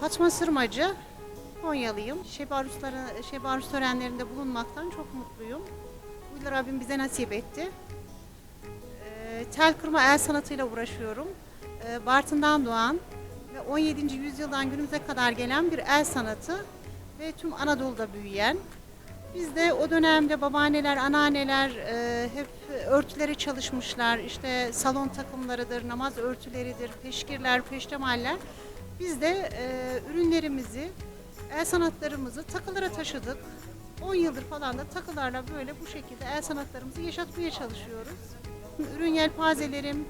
Fatma Sırmacı, Konyalıyım. Şebarusları, Şebarus törenlerinde bulunmaktan çok mutluyum. Bu yıl Rabbim bize nasip etti. Ee, tel kırma el sanatıyla uğraşıyorum. Ee, Bartın'dan doğan ve 17. yüzyıldan günümüze kadar gelen bir el sanatı ve tüm Anadolu'da büyüyen. Biz de o dönemde babaanneler, anneanneler e, hep örtüleri çalışmışlar. İşte salon takımlarıdır, namaz örtüleridir, peşkirler, peştemaller. Biz de e, ürünlerimizi, el sanatlarımızı takılara taşıdık. 10 yıldır falan da takılarla böyle bu şekilde el sanatlarımızı yaşatmaya çalışıyoruz. Ürün yelpazelerim,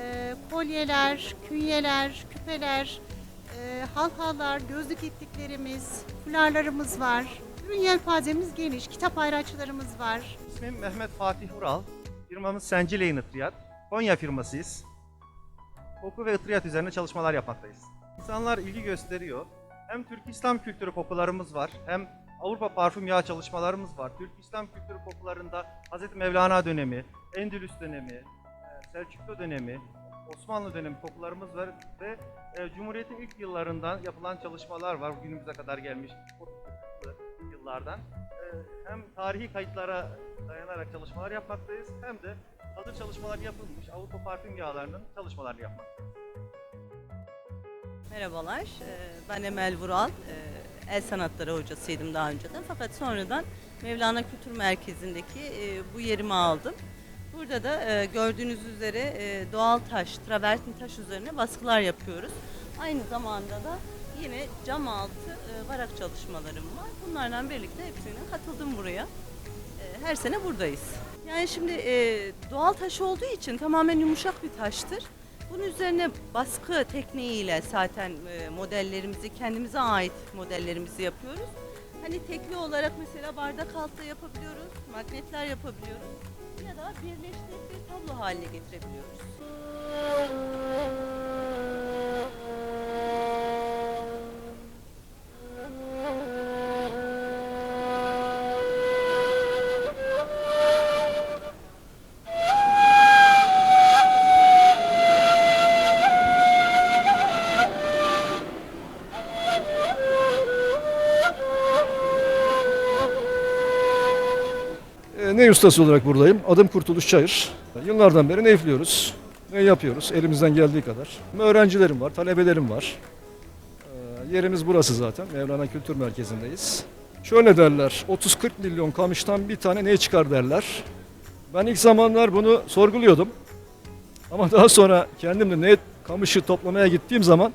e, kolyeler, künyeler, küpeler, e, halhalar, gözlük itliklerimiz, fularlarımız var. Ürün yelpazemiz geniş, kitap ayraçlarımız var. İsmim Mehmet Fatih Ural. Firmamız Sencileyin Itriyat. Konya firmasıyız. Koku ve ıtriyat üzerine çalışmalar yapmaktayız. İnsanlar ilgi gösteriyor. Hem Türk İslam kültürü kokularımız var, hem Avrupa parfüm yağı çalışmalarımız var. Türk İslam kültürü kokularında Hz. Mevlana dönemi, Endülüs dönemi, e, Selçuklu dönemi, Osmanlı dönemi kokularımız var ve e, Cumhuriyet'in ilk yıllarından yapılan çalışmalar var günümüze kadar gelmiş yıllardan. E, Hem tarihi kayıtlara dayanarak çalışmalar yapmaktayız hem de hazır çalışmalar yapılmış Avrupa parfüm yağlarının çalışmalarını yapmaktayız. Merhabalar, ben Emel Vural. El sanatları hocasıydım daha önceden. Fakat sonradan Mevlana Kültür Merkezi'ndeki bu yerimi aldım. Burada da gördüğünüz üzere doğal taş, travertin taş üzerine baskılar yapıyoruz. Aynı zamanda da yine cam altı varak çalışmalarım var. Bunlarla birlikte hepsine katıldım buraya. Her sene buradayız. Yani şimdi doğal taş olduğu için tamamen yumuşak bir taştır. Bunun üzerine baskı tekniğiyle zaten e, modellerimizi, kendimize ait modellerimizi yapıyoruz. Hani tekli olarak mesela bardak altta yapabiliyoruz, magnetler yapabiliyoruz ya da birleştirip bir tablo haline getirebiliyoruz. E, Ney ustası olarak buradayım. Adım Kurtuluş Çayır. Yıllardan beri neyfliyoruz. Ne yapıyoruz elimizden geldiği kadar. Öğrencilerim var, talebelerim var. E, Yerimiz burası zaten. Mevlana Kültür Merkezi'ndeyiz. Şöyle derler, 30-40 milyon kamıştan bir tane ne çıkar derler. Ben ilk zamanlar bunu sorguluyordum. Ama daha sonra kendim de ne kamışı toplamaya gittiğim zaman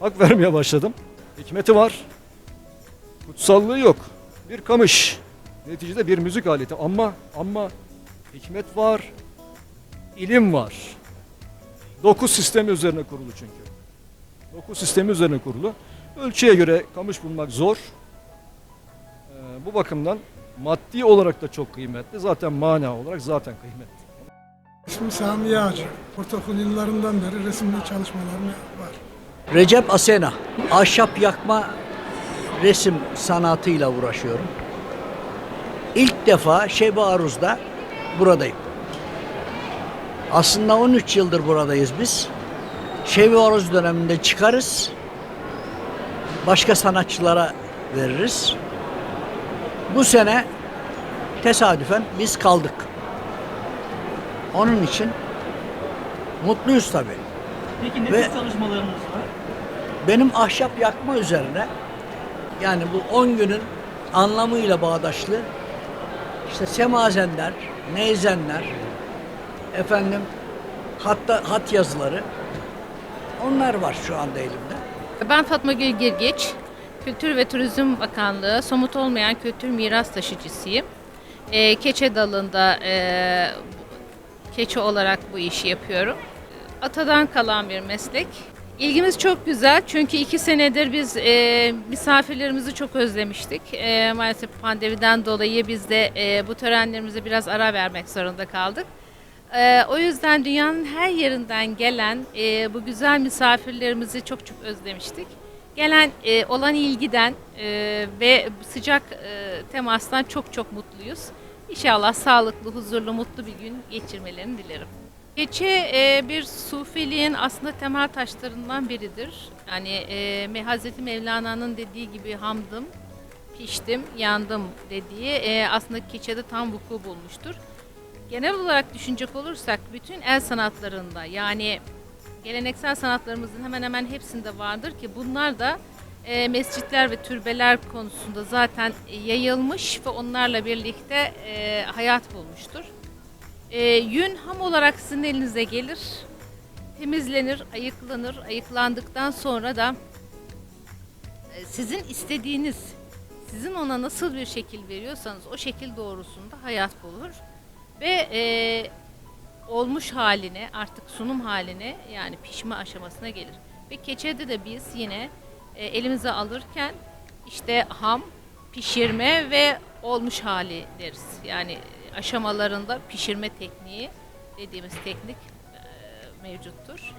hak vermeye başladım. Hikmeti var, kutsallığı yok. Bir kamış Neticede bir müzik aleti ama ama hikmet var, ilim var. Dokuz sistemi üzerine kurulu çünkü. Dokuz sistemi üzerine kurulu. Ölçüye göre kamış bulmak zor. Ee, bu bakımdan maddi olarak da çok kıymetli. Zaten mana olarak zaten kıymetli. İsmim Sami Yağcı. Ortaokul yıllarından beri resimde çalışmalarım var. Recep Asena. Ahşap yakma resim sanatıyla uğraşıyorum. İlk defa Şebi Aruz'da buradayım. Aslında 13 yıldır buradayız biz. Şebi Aruz döneminde çıkarız. Başka sanatçılara veririz. Bu sene tesadüfen biz kaldık. Onun için mutluyuz tabii. Peki ne Ve- çalışmalarınız var? Benim ahşap yakma üzerine yani bu 10 günün anlamıyla bağdaşlı işte semazenler, neyzenler, efendim hatta hat yazıları onlar var şu anda elimde. Ben Fatma Gül Girgiç. Kültür ve Turizm Bakanlığı somut olmayan kültür miras taşıcısıyım. Ee, keçe dalında e, keçe olarak bu işi yapıyorum. Atadan kalan bir meslek. İlgimiz çok güzel çünkü iki senedir biz e, misafirlerimizi çok özlemiştik. E, maalesef pandemiden dolayı biz de e, bu törenlerimize biraz ara vermek zorunda kaldık. Ee, o yüzden dünyanın her yerinden gelen e, bu güzel misafirlerimizi çok çok özlemiştik. Gelen e, olan ilgiden e, ve sıcak e, temastan çok çok mutluyuz. İnşallah sağlıklı, huzurlu, mutlu bir gün geçirmelerini dilerim. Keçe e, bir sufiliğin aslında temel taşlarından biridir. Yani e, Hazreti Mevlana'nın dediği gibi hamdım, piştim, yandım dediği e, aslında keçede tam vuku bulmuştur. Genel olarak düşünecek olursak bütün el sanatlarında yani geleneksel sanatlarımızın hemen hemen hepsinde vardır ki bunlar da e, mescitler ve türbeler konusunda zaten yayılmış ve onlarla birlikte e, hayat bulmuştur. E, yün ham olarak sizin elinize gelir, temizlenir, ayıklanır. Ayıklandıktan sonra da e, sizin istediğiniz, sizin ona nasıl bir şekil veriyorsanız o şekil doğrusunda hayat bulur. Ve e, olmuş haline, artık sunum haline yani pişme aşamasına gelir. Ve keçede de biz yine e, elimize alırken işte ham, pişirme ve olmuş hali deriz. Yani aşamalarında pişirme tekniği dediğimiz teknik mevcuttur.